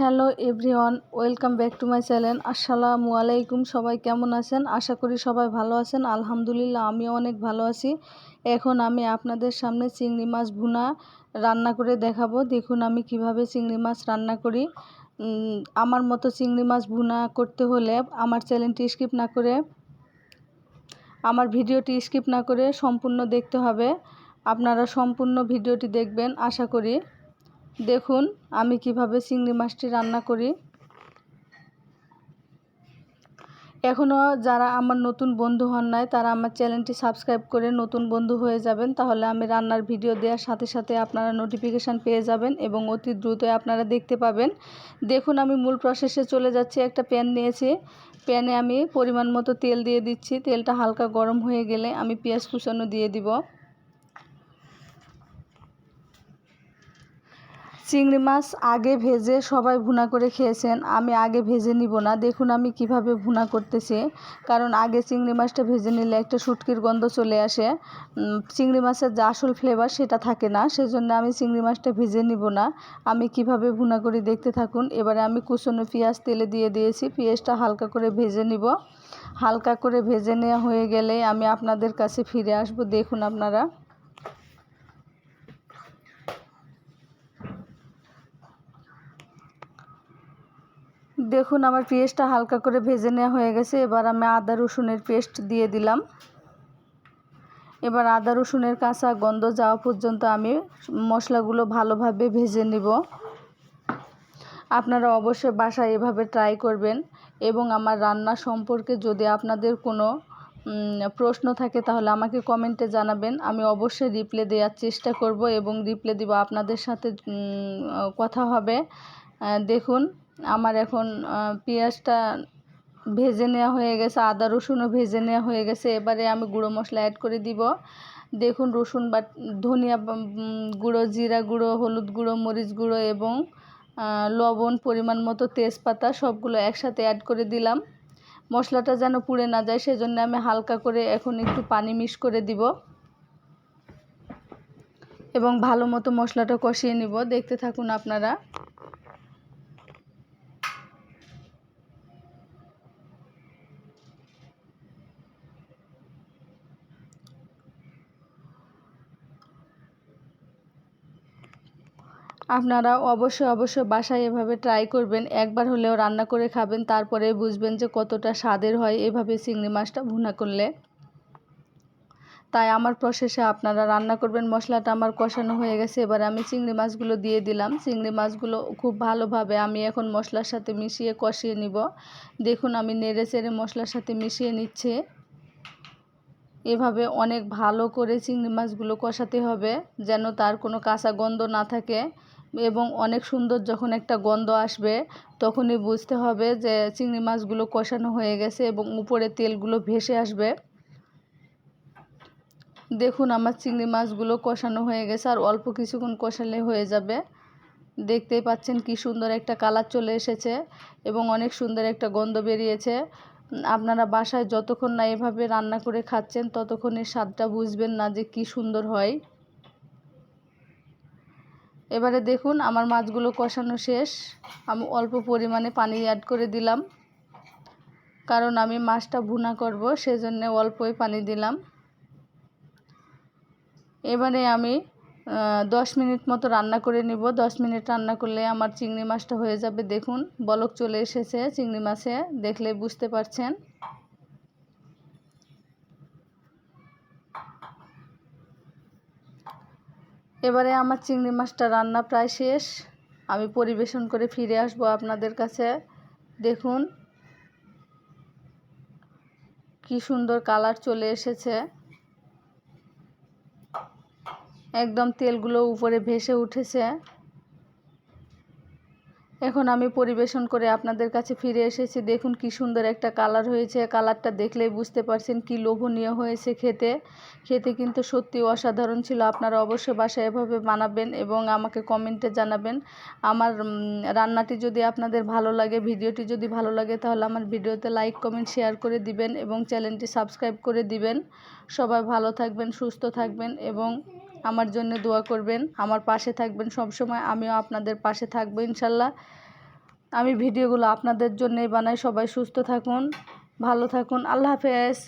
Hello everyone, welcome back to my channel. আসসালামু আলাইকুম, সবাই কেমন আছেন? আশা করি সবাই ভালো আছেন। আলহামদুলিল্লাহ, আমিও অনেক ভালো আছি। এখন আমি আপনাদের সামনে চিংড়ি মাছ ভুনা রান্না করে দেখাবো। দেখুন আমি কীভাবে চিংড়ি মাছ রান্না করি। আমার মতো চিংড়ি মাছ ভুনা করতে হলে আমার চ্যানেলটি স্কিপ না করে, আমার ভিডিওটি স্কিপ না করে সম্পূর্ণ দেখতে হবে। আপনারা সম্পূর্ণ ভিডিওটি দেখবেন, আশা করি। দেখুন, আমি কীভাবে চিংড়ি মাছটি রান্না করি। এখনও যারা আমার নতুন বন্ধু হন নাই, তারা আমার চ্যানেলটি সাবস্ক্রাইব করে নতুন বন্ধু হয়ে যাবেন। তাহলে আমি রান্নার ভিডিও দেওয়ার সাথে সাথে আপনারা নোটিফিকেশান পেয়ে যাবেন এবং অতি দ্রুতই আপনারা দেখতে পাবেন। দেখুন, আমি মূল প্রসেসে চলে যাচ্ছি, একটা প্যান নিয়েছি। প্যানে আমি পরিমাণ মতো তেল দিয়ে দিচ্ছি। তেলটা হালকা গরম হয়ে গেলে আমি পেঁয়াজ কুচানো দিয়ে দিব। চিংড়ি মাছ আগে ভেজে সবাই ভুনা করে খেয়েছেন। আমি আগে ভেজে নিব না। দেখুন আমি কীভাবে ভুনা করতেছি। কারণ আগে চিংড়ি মাছটা ভেজে নিলে একটা শুটকির গন্ধ চলে আসে। চিংড়ি মাছের যে আসল ফ্লেভার সেটা থাকে না। সেজন্য আমি চিংড়ি মাছটা ভেজে নিব না। আমি কীভাবে ভুনা করি দেখতে থাকুন। এবারে আমি কুচনো পেঁয়াজ, তেলে দিয়ে দিয়েছি। পেঁয়াজটা হালকা করে ভেজে নিব। হালকা করে ভেজে নেওয়া হয়ে গেলে আমি আপনাদের কাছে ফিরে আসব। দেখুন আপনারা। দেখুন, আমার পেস্টটা হালকা করে ভেজে নেওয়া হয়ে গেছে। এবার আমি আদা রসুনের পেস্ট দিয়ে দিলাম। এবার আদা রসুনের কাঁচা গন্ধ যাওয়া পর্যন্ত আমি মশলাগুলো ভালোভাবে ভেজে নিব। আপনারা অবশ্যই বাসায় এভাবে ট্রাই করবেন এবং আমার রান্না সম্পর্কে যদি আপনাদের কোনো প্রশ্ন থাকে তাহলে আমাকে কমেন্টে জানাবেন। আমি অবশ্যই রিপ্লে দেওয়ার চেষ্টা করব এবং রিপ্লে দিব আপনাদের সাথে কথা হবে। দেখুন। আমার এখন পেঁয়াজটা ভেজে নেওয়া হয়ে গেছে, আদা রসুনও ভেজে নেওয়া হয়ে গেছে। এবারে আমি গুঁড়ো মশলা অ্যাড করে দিব। দেখুন রসুন বা, ধনিয়া গুঁড়ো, জিরা গুঁড়ো, হলুদ গুঁড়ো, মরিচ গুঁড়ো এবং লবণ, পরিমাণ মতো তেজপাতা সবগুলো একসাথে অ্যাড করে দিলাম। মশলাটা যেন পুড়ে না যায় সেজন্য আমি হালকা করে এখন একটু পানি মিক্স করে দিব। এবং ভালো মতো মশলাটা কষিয়ে নিব। দেখতে থাকুন আপনারা। আপনারা অবশ্যই অবশ্যই বাসায় এভাবে ট্রাই করবেন। একবার হলেও রান্না করে খাবেন তারপরে বুঝবেন যে কতটা স্বাদের হয় এভাবে চিংড়ি মাছটা ভুনা করলে। তাই আমার প্রসেসে আপনারা রান্না করবেন। মশলাটা আমার কষানো হয়ে গেছে, এবার আমি চিংড়ি মাছগুলো দিয়ে দিলাম। চিংড়ি মাছগুলো খুব ভালোভাবে আমি এখন মশলার সাথে মিশিয়ে কষিয়ে নিব। দেখুন, আমি নেড়ে চেড়ে মশলার সাথে মিশিয়ে নিচ্ছে। এভাবে অনেক ভালো করে চিংড়ি মাছগুলো কষাতে হবে, যেন তার কোনো কাঁচা গন্ধ না থাকে। এবং অনেক সুন্দর যখন একটা গন্ধ আসবে, তখনই বুঝতে হবে যে চিংড়ি মাছগুলো কষানো হয়ে গেছে এবং উপরে তেলগুলো ভেসে আসবে। দেখুন আমার চিংড়ি মাছগুলো কষানো হয়ে গেছে, আর অল্প কিছুক্ষণ কষালে হয়ে যাবে। দেখতেই পাচ্ছেন কি সুন্দর একটা কালার চলে এসেছে এবং অনেক সুন্দর একটা গন্ধ বেরিয়েছে। আপনারা বাসায় যতক্ষণ না এভাবে রান্না করে খাচ্ছেন, ততক্ষণের স্বাদটা বুঝবেন না যে কি সুন্দর হয়। এবারে দেখুন, আমার মাছগুলো কষানো শেষ। আমি অল্প পরিমাণে পানি অ্যাড করে দিলাম। কারণ আমি মাছটা ভুনা করব, সেজন্য অল্পই পানি দিলাম। এবারে আমি দশ মিনিট মতো রান্না করে নিব। দশ মিনিট রান্না করলে আমার চিংড়ি মাছটা হয়ে যাবে। দেখুন, বলক চলে এসেছে চিংড়ি মাছে। দেখলে বুঝতে পারছেন। এবারে আমার চিংড়ি মাছটা রান্না প্রায় শেষ। আমি পরিবেশন করে ফিরে আসব আপনাদের কাছে। দেখুন কি সুন্দর কালার চলে এসেছে। একদম তেলগুলো উপরে ভেসে উঠেছে। এখন আমি পরিবেশন করে আপনাদের কাছে ফিরে এসেছি। দেখুন কি সুন্দর একটা কালার হয়েছে। কালারটা দেখলেই বুঝতে পারছেন কি লোভনীয় হয়েছে খেতে। খেতে কিন্তু সত্যি অসাধারণ ছিল। আপনারা অবশ্যই বাসায় এভাবে বানাবেন এবং আমাকে কমেন্টে জানাবেন। আমার রান্নাটি যদি আপনাদের ভালো লাগে, ভিডিওটি যদি ভালো লাগে, তাহলে আমার ভিডিওতে লাইক, কমেন্ট, শেয়ার করে দিবেন এবং চ্যানেলটি সাবস্ক্রাইব করে দিবেন। সবাই ভালো থাকবেন, সুস্থ থাকবেন এবং আমার জন্য দোয়া করবেন। আমার পাশে থাকবেন সব সময় আমিও আপনাদের পাশে থাকব ইনশাল্লাহ। আমি ভিডিওগুলো আপনাদের জন্যই বানাই। সবাই সুস্থ থাকুন, ভালো থাকুন। আল্লাহ হাফেজ।